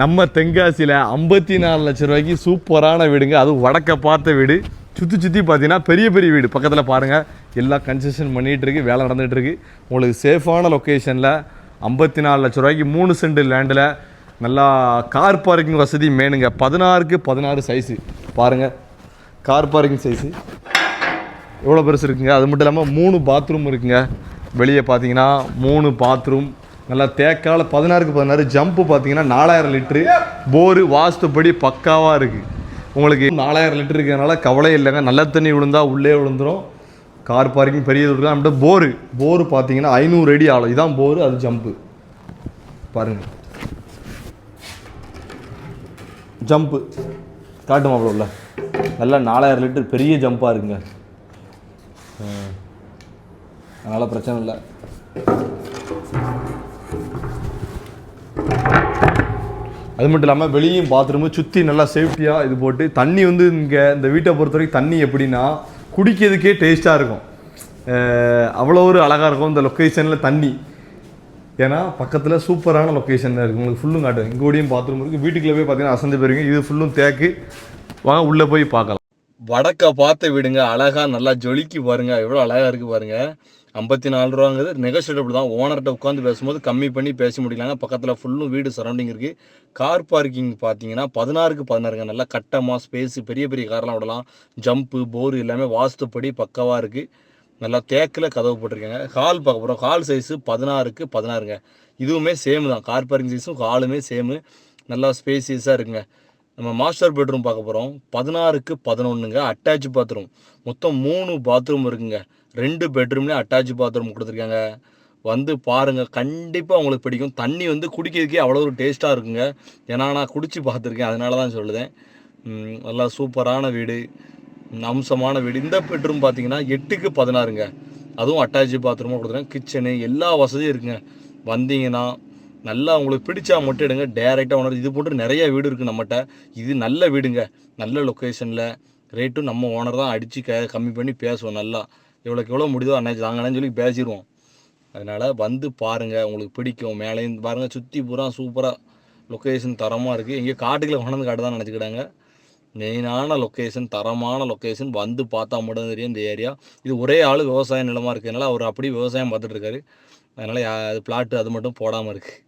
நம்ம தென்காசியில் ஐம்பத்தி நாலு லட்ச ரூபாய்க்கு சூப்பரான வீடுங்க. அதுவும் வடக்க பார்த்த வீடு. சுற்றி சுற்றி பார்த்தீங்கன்னா பெரிய பெரிய வீடு. பக்கத்தில் பாருங்கள் எல்லாம் கன்ஸ்ட்ரக்ஷன் பண்ணிகிட்ருக்கு வேலை நடந்துகிட்ருக்கு உங்களுக்கு சேஃபான லொக்கேஷனில் ஐம்பத்தி நாலு லட்ச ரூபாய்க்கு மூணு சென்ட் லேண்டில் நல்லா கார் பார்க்கிங் வசதி மேனுங்க பதினாறுக்கு பதினாறு சைஸு பாருங்கள் கார் பார்க்கிங் சைஸு எவ்வளோ பெருசு இருக்குங்க? அது மட்டும் இல்லாமல் மூணு பாத்ரூம் இருக்குங்க. வெளியே பார்த்தீங்கன்னா மூணு பாத்ரூம் நல்லா தேக்கால் பதினாறுக்கு பதினாறு ஜம்ப்பு பார்த்தீங்கன்னா நாலாயிரம் லிட்ரு போரு வாஸ்துப்படி பக்காவாக இருக்குது உங்களுக்கு நாலாயிரம் லிட்டர் இருக்கிறதுனால கவலை இல்லைங்க. நல்ல தண்ணி விழுந்தா உள்ளே விழுந்துரும். கார் பார்க்கிங் பெரிய இருக்குது நம்மகிட்ட போரு. போரு பார்த்தீங்கன்னா ஐநூறு அடி ஆளும் இதான் போரு அது ஜம்ப்பு பாருங்கள் ஜம்ப்பு காட்டுமா அவ்வளோ உள்ள. நல்லா நாலாயிரம் லிட்டர் பெரிய ஜம்ப்பாக இருக்குங்க. அதனால் பிரச்சனை இல்லை. அது மட்டும் இல்லாமல் வெளியும் பாத்ரூமு சுற்றி நல்லா சேஃப்டியாக இது போட்டு தண்ணி வந்து இங்கே இந்த வீட்டை பொறுத்த வரைக்கும் தண்ணி எப்படின்னா குடிக்கிறதுக்கே டேஸ்ட்டாக இருக்கும். அவ்வளோ ஒரு அழகாக இருக்கும் இந்த லொக்கேஷனில் தண்ணி. ஏன்னா பக்கத்தில் சூப்பரான லொக்கேஷன் இருக்குது உங்களுக்கு ஃபுல்லும் காட்டும் இங்கே கூடயும் பாத்ரூம் இருக்குது வீட்டுக்குள்ளே போய் பார்த்தீங்கன்னா அசந்து போயிருங்க இது ஃபுல்லும் தேக்கு. வாங்க உள்ளே போய் பார்க்கலாம். வடக்க பார்த்த வீடுங்க. அழகாக நல்லா ஜொலிக்கு பாருங்கள் எவ்வளோ அழகாக இருக்குது பாருங்கள் ஐம்பத்தி நாலு ரூபாங்கிறது நெகோஷியபிள் தான். ஓனர்கிட்ட உட்காந்து பேசும்போது கம்மி பண்ணி பேச முடியலாங்க பக்கத்தில் ஃபுல்லும் வீடு சரௌண்டிங் இருக்குது கார் பார்க்கிங் பார்த்தீங்கன்னா பதினாறுக்கு பதினாறுங்க. நல்லா கட்டமாக ஸ்பேஸ் பெரிய பெரிய கார்லாம் விடலாம். ஜம்ப்பு போர் எல்லாமே வாஸ்துப்படி பக்கவாக இருக்குது நல்லா தேக்கில் கதவு போட்டிருக்காங்க. ஹால் பார்க்க போகிறோம் ஹால் சைஸு பதினாறுக்கு பதினாறுங்க. இதுவுமே சேம் தான். கார் பார்க்கிங் சைஸும் ஹாலுமே சேமு நல்லா ஸ்பேசியஸாக இருக்குங்க. நம்ம மாஸ்டர் பெட்ரூம் பார்க்க போகிறோம் பதினாறுக்கு பதினொன்றுங்க அட்டாச் பாத்ரூம் மொத்தம் மூணு பாத்ரூம் இருக்குங்க. ரெண்டு பெட்ரூம்லேயும் அட்டாச் பாத்ரூம் கொடுத்துருக்காங்க. வந்து பாருங்கள் கண்டிப்பாக உங்களுக்கு பிடிக்கும். தண்ணி வந்து குடிக்கிறதுக்கே அவ்வளோ ஒரு டேஸ்ட்டாக இருக்குங்க. ஏன்னா நான் குடிச்சு பார்த்துருக்கேன். அதனால தான் சொல்லுதேன். நல்லா சூப்பரான வீடு. அம்சமான வீடு. இந்த பெட்ரூம் பார்த்தீங்கன்னா எட்டுக்கு பதினாறுங்க. அதுவும் அட்டாச் பாத்ரூமாக கொடுத்துருக்கேன். கிச்சனு எல்லா வசதியும் இருக்குங்க. வந்தீங்கன்னா நல்லா உங்களுக்கு பிடிச்சா மட்டும் எடுங்க. டேரெக்டாக ஓனர் இது போட்டு நிறைய வீடு இருக்குது நம்மகிட்ட இது நல்ல வீடுங்க. நல்ல லொக்கேஷனில் ரேட்டும் நம்ம ஓனர் தான் அடித்து க கம்மி பண்ணி பேசுவோம் நல்லா. எவ்வளோக்கு எவ்வளோ முடியுதோ அண்ணா தாங்கன்னு சொல்லி பேசிடுவோம் அதனால் வந்து பாருங்கள் உங்களுக்கு பிடிக்கும். மேலேயும் பாருங்கள் சுற்றி பூரா சூப்பராக லொக்கேஷன் தரமாக இருக்குது எங்கேயோ காட்டுக்குள்ள கொண்டாந்து காட்டு தான் நினச்சிக்கிட்டாங்க. மெயினான லொக்கேஷன் தரமான லொக்கேஷன் வந்து பார்த்தா மட்டும் தெரியும் இந்த ஏரியா இது ஒரே ஆள் விவசாய நிலமாக இருக்கிறதுனால அவர் அப்படி விவசாயம் பார்த்துட்ருக்காரு அதனால் அது பிளாட்டு அது மட்டும் போடாமல் இருக்குது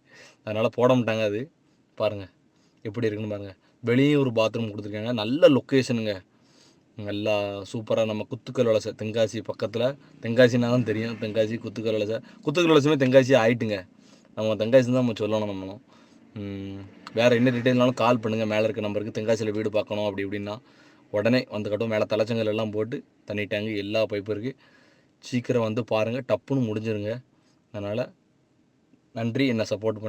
அதனால் போட மாட்டாங்க அது. பாருங்கள் எப்படி இருக்குன்னு பாருங்கள் வெளியே ஒரு பாத்ரூம் கொடுத்துருக்காங்க. நல்ல லொக்கேஷனுங்க நல்லா சூப்பராக நம்ம குத்துக்கல் வலசை தென்காசி பக்கத்தில். தென்காசினா தான் தெரியும். தென்காசி குத்துக்கல் வலசை. குத்துக்கல் வலசையுமே தென்காசி ஆயிட்டுங்க. நம்ம தென்காசி தான் நம்ம சொல்லணும் நம்மளும் வேறு என்ன டீட்டெயில்னாலும் கால் பண்ணுங்கள் மேலே இருக்க நம்பருக்கு தென்காசியில் வீடு பார்க்கணும் அப்படி இப்படின்னா. உடனே வந்துக்கட்டும் மேலே தலைச்சங்கள் எல்லாம் போட்டு தண்ணி டேங்கு எல்லா பைப்பும் இருக்குது சீக்கிரம் வந்து பாருங்கள் டப்புன்னு முடிஞ்சிருங்க. அதனால் நன்றி. என்னை சப்போர்ட் பண்ணி